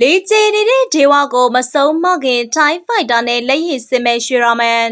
လေးကျနေတဲ့ဒေဝကိုမဆုံးမခင်ထိုင်းဖိုက်တာနဲ့လက်ရည်စင်မဲ့ရွှေရာမန်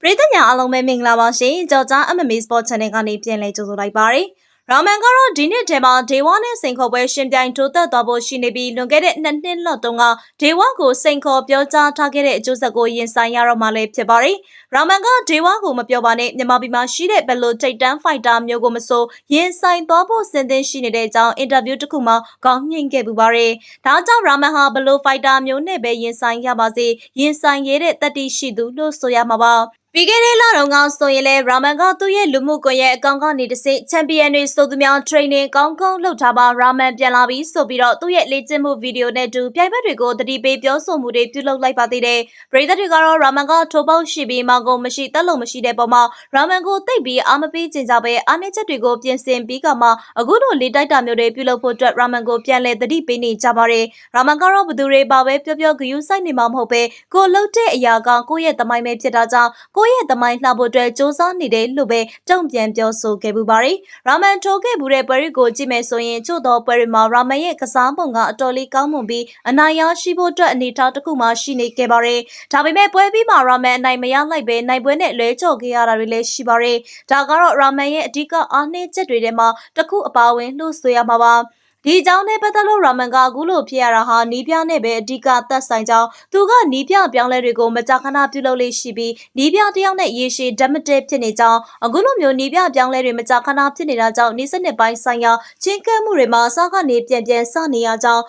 ပရိသတ်များအားလုံးပဲမင်္ဂလာပါရှင်ကြော်ကြား MMA Sport Channel ကနေပြန်လည်ကြိုဆိုလိုက်ပါရစေ ရာမန်ကတော့ဒီနှစ်ထဲမှာဒေဝနဲ့စိန်ခေါ်ပွဲရှင်ပြိုင်ထိုးသက်သွားဖို့ရှိနေပြီးလွန်ခဲ့တဲ့နှစ်နှစ်လောက်တုန်းကဒေဝကိုစိန်ခေါ်ပြောကြားထားခဲ့တဲ့အကျိုးဆက်ကိုရင်ဆိုင်ရတော့မှလည်းဖြစ်ပါတယ်။ရာမန်ကဒေဝကိုမပြောပါနဲ့မြန်မာပြည်မှာရှိတဲ့ဘယ်လိုထိတ်တန်းဖိုက်တာမျိုးကိုမဆိုရင်ဆိုင်သွားဖို့စဉ်သင်ရှိနေတဲ့အကြောင်းအင်တာဗျူးတစ်ခုမှာခေါင်းညှိခဲ့ပူပါတယ်။ဒါကြောင့်ရာမန်ဟာဘယ်လိုဖိုက်တာမျိုးနဲ့ပဲရင်ဆိုင်ရပါစေရင်ဆိုင်ရတဲ့တတိရှိသူလို့ဆိုရမှာပါ။ ပြီးခဲ့တဲ့လတုန်းကဆိုရင်လည်းရာမန်ကသူ့ရဲ့လူမှုကွန်ရက်အကောင့်ကနေတစ်ဆင့်ချန်ပီယံတွေဆိုသူများ training ကောင်းကောင်းလုပ်ထားပါရာမန်ပြန်လာပြီးဆိုပြီးတော့သူ့ရဲ့လေ့ကျင့်မှုဗီဒီယိုနဲ့တူပြိုင်ဘက်တွေကိုတတိပေးပြောဆိုမှုတွေပြုလုပ်လိုက်ပါသေးတယ်။ပရိသတ်တွေကတော့ရာမန်ကထိုးပေါက်ရှိပြီးမောင်ကုန်မရှိတက်လို့မရှိတဲ့ပုံမှာရာမန်ကိုတိတ်ပြီးအားမပေးချင်ကြပဲအားနည်းချက်တွေကိုပြင်ဆင်ပြီးကမှအခုလိုလေတိုက်တာမျိုးတွေပြုလုပ်ဖို့အတွက်ရာမန်ကိုပြန်လဲတတိပေးနေကြပါတယ်။ရာမန်ကတော့ဘသူတွေပါပဲပြောပြောဂယူးဆိုင်နေမှာမဟုတ်ပဲကိုလှုပ်တဲ့အရာကကိုယ့်ရဲ့သမိုင်းပဲဖြစ်တာကြောင့်ကိုယ့်ရဲ့သမိုင်းလှဖို့အတွက်စ조사နေတယ်လို့ပဲတုံ့ပြန်ပြောဆိုခဲ့ပူပါတယ်။ရာမန်ထိုးခဲ့မှုတဲ့ပွဲတွေကိုကြည့်မယ်ဆိုရင်ချို့သောပွဲတွေမှာရာမန်ရဲ့ကစားပုံကအတော်လေးကောင်းမွန်ပြီးအနိုင်ရရှိဖို့အတွက်အနေအထားတစ်ခုမှရှိနေခဲ့ပါတယ်။ဒါပေမဲ့ပွဲပြီးမှာရာမန်အနိုင်မရလိုက်ပဲနိုင်ပွဲနဲ့လွဲချော်ခဲ့ရတာတွေလည်းရှိပါတယ်။ဒါကတော့ရာမန်ရဲ့အဓိကအားနည်းချက်တွေထဲမှာတစ်ခုအပါအဝင်လို့ဆိုရမှာပါ။ ဒီအကြောင်းနဲ့ပတ်သက်လို့ရာမန်ကအခုလိုဖြစ်ရတာဟာနီးပြနဲ့ပဲအဓိကသက်ဆိုင်ကြောင်းသူကနီးပြပြောင်းလဲတွေကိုမကြာခဏပြုလုပ်လေးရှိပြီးနီးပြတယောက်နဲ့ရေရှည်ဓာတ်မတည့်ဖြစ်နေကြောင်းအခုလိုမျိုးနီးပြပြောင်းလဲတွေမကြာခဏဖြစ်နေတာကြောင့်နေစနစ်ပိုင်းဆိုင်ရာချင်းကပ်မှုတွေမှာအစကနေပြန်ပြန်စနေရကြောင်း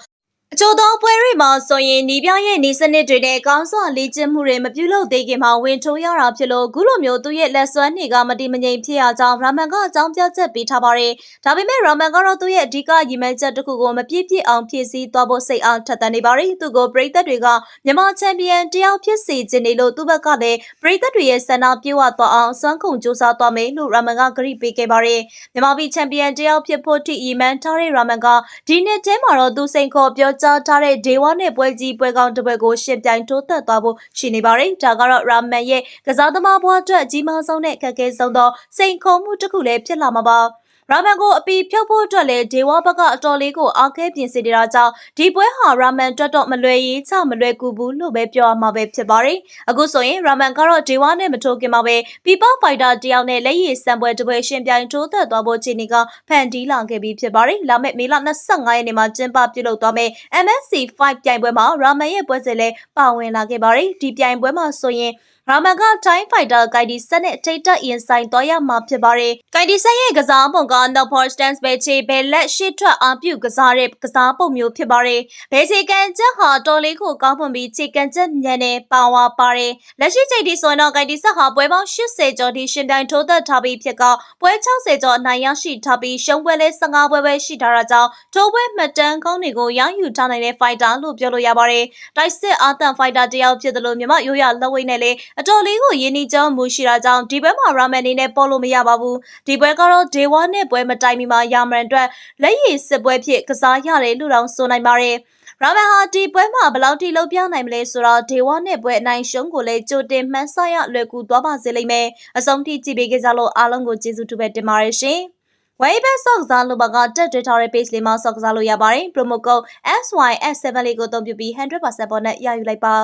အချို့သောပွဲတွေမှာဆိုရင်နီးပြရဲ့နေစနစ်တွေနဲ့ကောင်းစွာလေ့ကျင့်မှုတွေမပြုလုပ်သေးခင်မှာဝင်ထိုးရတာဖြစ်လို့အခုလိုမျိုးသူ့ရဲ့လက်စွမ်းတွေကမတိမငြိမ်ဖြစ်ရကြောင်းရာမန်ကအကြောင်းပြချက်ပေးထားပါတယ်။ဒါပေမဲ့ရာမန်ကတော့သူ့ရဲ့အဓိကရည်မှန်းချက်တစ်ခုကိုမပြည့်ပြည့်အောင်ဖြည့်ဆည်းသွားဖို့စိတ်အားထက်သန်နေပါတယ်။သူကိုပရိသတ်တွေကမြန်မာချန်ပီယံတယောက်ဖြစ်စေချင်နေလို့သူ့ဘက်ကလည်းပရိသတ်တွေရဲ့ဆန္ဒပြေဝသွားအောင်စွမ်းကုန်စူးစမ်းသွားမယ်လို့ရာမန်ကဂရုပေးခဲ့ပါတယ်။မြန်မာပြည်ချန်ပီယံတယောက်ဖြစ်ဖို့ထိရည်မှန်းထားတဲ့ရာမန်ကဒီနှစ်ထဲမှာတော့သူစိန်ခေါ်ပြောကြားထားတဲ့ဒေဝနဲ့ပွဲကြီးပွဲကောင်းတစ်ပွဲကိုရှင်ပြိုင်ထိုးသက်သွားဖို့ရှိနေပါတယ်။ဒါကတော့ရာမန်ရဲ့ကစားသမားဘဝအတွက်အကြီးမားဆုံးနဲ့အခက်အခဲဆုံးသောစိန်ခေါ်မှုတစ်ခုလည်းဖြစ်လာမှာပါ။ ရာမန်ကိုအပီဖြုတ်ဖို့အတွက်လည်းဒေဝဘက်ကအတော်လေးကိုအားခဲပြင်ဆင်နေတာကြောင့်ဒီပွဲဟာရာမန်တွတ်တော့မလွယ်ရေးချမလွယ်ကူဘူးလို့ပဲပြောရမှာပဲဖြစ်ပါတယ်။အခုဆိုရင်ရာမန်ကတော့ဒေဝနဲ့မထိုးခင်မှာပဲ People Fighter တယောက်နဲ့လက်ရည်စံပွဲတစ်ပွဲရှင်ပြိုင်ထိုးသက်သွားဖို့ခြေနေကဖန်တီးလာခဲ့ပြီးဖြစ်ပါတယ်။လာမယ့်မေလ25ရက်နေ့မှာကျင်းပပြုလုပ်သွားမယ့် MSC 5ပြိုင်ပွဲမှာရာမန်ရဲ့ပွဲစဉ်လည်းပါဝင်လာခဲ့ပါတယ်။ဒီပြိုင်ပွဲမှာဆိုရင် ရာမန်ကတိုင်းဖိုက်တာဂိုင်ဒီဆက်နဲ့ထိတ်တက်ရင်ဆိုင်သွားရမှာဖြစ်ပါတယ်။ဂိုင်ဒီဆက်ရဲ့ကစားပုံက no for stance ပဲချေဘယ်လက်ရှိထွက်အားပြုကစားတဲ့ကစားပုံမျိုးဖြစ်ပါတယ်။ဘယ်ချေကန်ချက်ဟာတော်လေးကိုကောင်းဖွန်ပြီးချေကန်ချက်ညံနဲ့ပါဝါပါတယ်။လက်ရှိချိန်ထိဆိုရင်တော့ဂိုင်ဒီဆက်ဟာပွဲပေါင်း80ကျော်ထိရှင်ပြိုင်ထိုးသက်ထားပြီးဖြစ်ကပွဲ60ကျော်အနိုင်ရရှိထားပြီးရှုံးပွဲလဲ15ပွဲပဲရှိထားတာကြောင့်ထိုးပွဲမှတ်တမ်းကောင်းတွေကိုရယူထားနိုင်တဲ့ဖိုက်တာလို့ပြောလို့ရပါတယ်။တိုက်စစ်အာတန်ဖိုက်တာတယောက်ဖြစ်တယ်လို့မြမရိုးရလက်ဝိတ်နဲ့လည်းအတော်လေးကိုရင်းနှီးကြောင်းမူရှိတာကြောင့်ဒီဘက်မှာရာမန်နေနဲ့ပေါ်လို့မရပါဘူးဒီပွဲကတော့ဒေဝါနဲ့ပွဲမတိုင်မီမှာယာမန်အတွက်လက်ရည်စစ်ပွဲဖြစ်ကစားရတယ်လို့တောင်ဆိုနိုင်ပါတယ်ရာမန်ဟာဒီပွဲမှာဘယ်လောက်ထိလှုပ်ပြနိုင်မလဲဆိုတော့ဒေဝနဲ့ပွဲအနိုင်ရှုံးကိုလည်းကြိုတင်မှန်းဆရလွယ်ကူသွားပါစေလိမ့်မယ်အဆုံးထိကြည့်ပေးကြလို့အားလုံးကိုကျေးဇူးတူပဲတင်ပါတယ်ရှင်ဝိုင်းဘက်ဆော့ကစားလို့ပါကတက်တွေ့ထားတဲ့ page လေးမှာဆော့ကစားလို့ရပါတယ် promo code SYS7 လေးကိုအသုံးပြုပြီး100%ပေါ်နဲ့ရယူလိုက်ပါ